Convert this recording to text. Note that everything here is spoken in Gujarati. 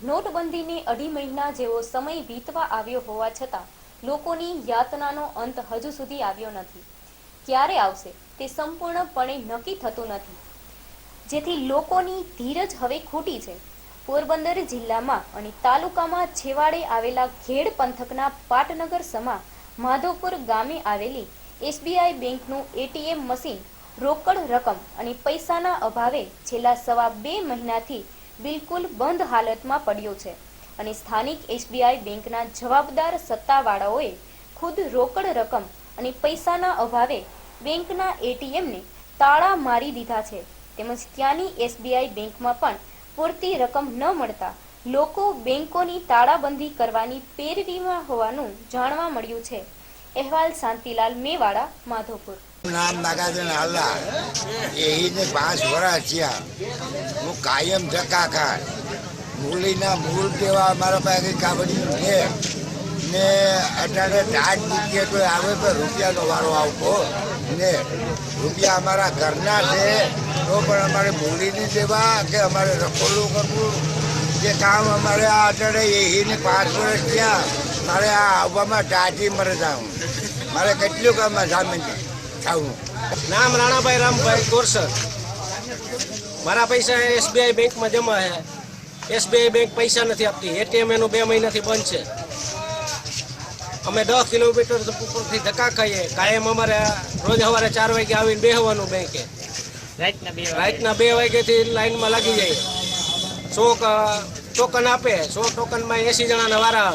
નોટબંધીને અઢી મહિના જેવો સમય વીતવા આવ્યો હોવા છતાં લોકોની યાતનાનો અંત હજુ સુધી આવ્યો નથી. ક્યારે આવશે તે સંપૂર્ણપણે નક્કી થતું નથી. જેથી લોકોની ધીરજ હવે ખૂટી છે. પોરબંદર જિલ્લામાં અને તાલુકામાં છેવાડે આવેલા ખેડ પંથકના પાટનગર સમા માધવપુર ગામે આવેલી એસબીઆઈ બેંકનું એટીએમ મશીન રોકડ રકમ અને પૈસાના અભાવે છેલ્લા સવા બે મહિનાથી બિલકુલ બંધ હાલતમાં પડ્યો છે અને સ્થાનિક એસબીઆઈ બેંકના જવાબદાર સત્તાવાળાઓએ ખુદ રોકડ રકમ અને પૈસાના અભાવે બેંકના એટીએમને તાળા મારી દીધા છે. તેમજ ત્યાંની એસબીઆઈ બેંકમાં પણ પૂરતી રકમ ન મળતા લોકો બેંકોની તાળાબંધી કરવાની પેરવીમાં હોવાનું જાણવા મળ્યું છે. અહેવાલ શાંતિલાલ મેવાડા, માધોપુર. નામ નાગાર્જુન હાલ્લા એહીને પાંચ વર્ષ થયા. હું કાયમ ધક્કા ખાય. મૂલીના મૂળ કેવા અમારા પાસે કાબડી છે ને અટાણે ટાટ મૂકીએ તો આવે તો રૂપિયાનો વારો આવતો. ને રૂપિયા અમારા ઘરના છે, તો પણ અમારે મૂલીની દેવા કે અમારે રખોલું કરવું? જે કામ અમારે આ અટાણે એને પાંચ વર્ષ થયા. મારે આ આવવામાં ટાટી મરે જાઉં મારે કેટલું કામ જામીન થવું નામ રાણાભાઈ રામભાઈ ગોરસર મારા પૈસા એસબીઆઈ બેંકમાં જમા છે. એસબીઆઈ બેંક પૈસા નથી આપતી. એટીએમ એનું બે મહિનાથી બંધ છે. અમે દસ કિલોમીટર ઉપરથી ધક્કા ખાઈએ. કાયમ અમારે રોજ સવારે ચાર વાગે આવીને બેહવાનું બેંકે. રાતના બે વાગ્યાથી લાઈનમાં લાગી જાય. સો ટોકન આપે. સો ટોકનમાં એસી જણાના વારા